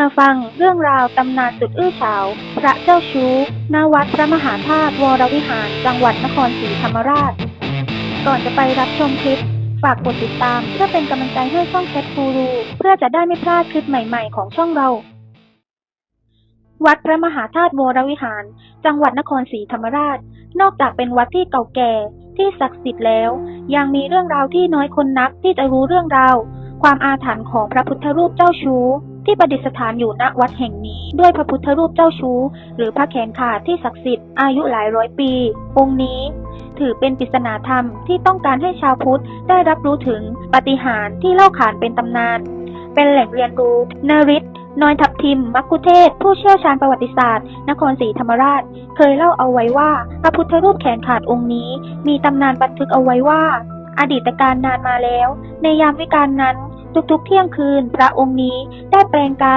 มาฟังเรื่องราวตำนานสุดอื้อฉาว พระเจ้าชู้ณวัดพระมหาธาตุวรวิหาร จังหวัดนครศรีธรรมราช ก่อนจะไปรับชมคลิป ฝากกดติดตาม เพื่อเป็นกำลังใจให้ช่องแคทกูรู เพื่อจะได้ไม่พลาดคลิปใหม่ๆ ของช่องเรา วัดพระมหาธาตุวรวิหาร จังหวัดนครศรีธรรมราช นอกจากเป็นวัดที่เก่าแก่ที่ศักดิ์สิทธิ์แล้ว ยังมีเรื่องราวที่น้อยคนนักที่จะรู้เรื่องราว ความอาถรรพ์ของพระพุทธรูปเจ้าชู้ ที่ประดิษฐานอยู่ณวัดแห่งนี้ด้วยพระพุทธรูปเจ้าชู้ หรือพระแขนขาดที่ศักดิ์สิทธิ์อายุหลายร้อยปี องค์นี้ ถือเป็นปริศนาธรรมที่ต้องการให้ชาวพุทธได้รับรู้ถึงปาฏิหาริย์ที่เล่าขานเป็นตำนาน เป็นแหล่งเรียนรู้นริศนอยทับทิม มักคุเทศ ผู้เชี่ยวชาญประวัติศาสตร์ นครศรีธรรมราช เคยเล่าเอาไว้ว่า พระพุทธรูปแขนขาดองค์นี้ มีตำนานบันทึกเอาไว้ว่า อดีตการนานมาแล้ว ในยามวิกาลนั้น ทุกๆเที่ยงคืนพระองค์นี้ได้แปลงกาย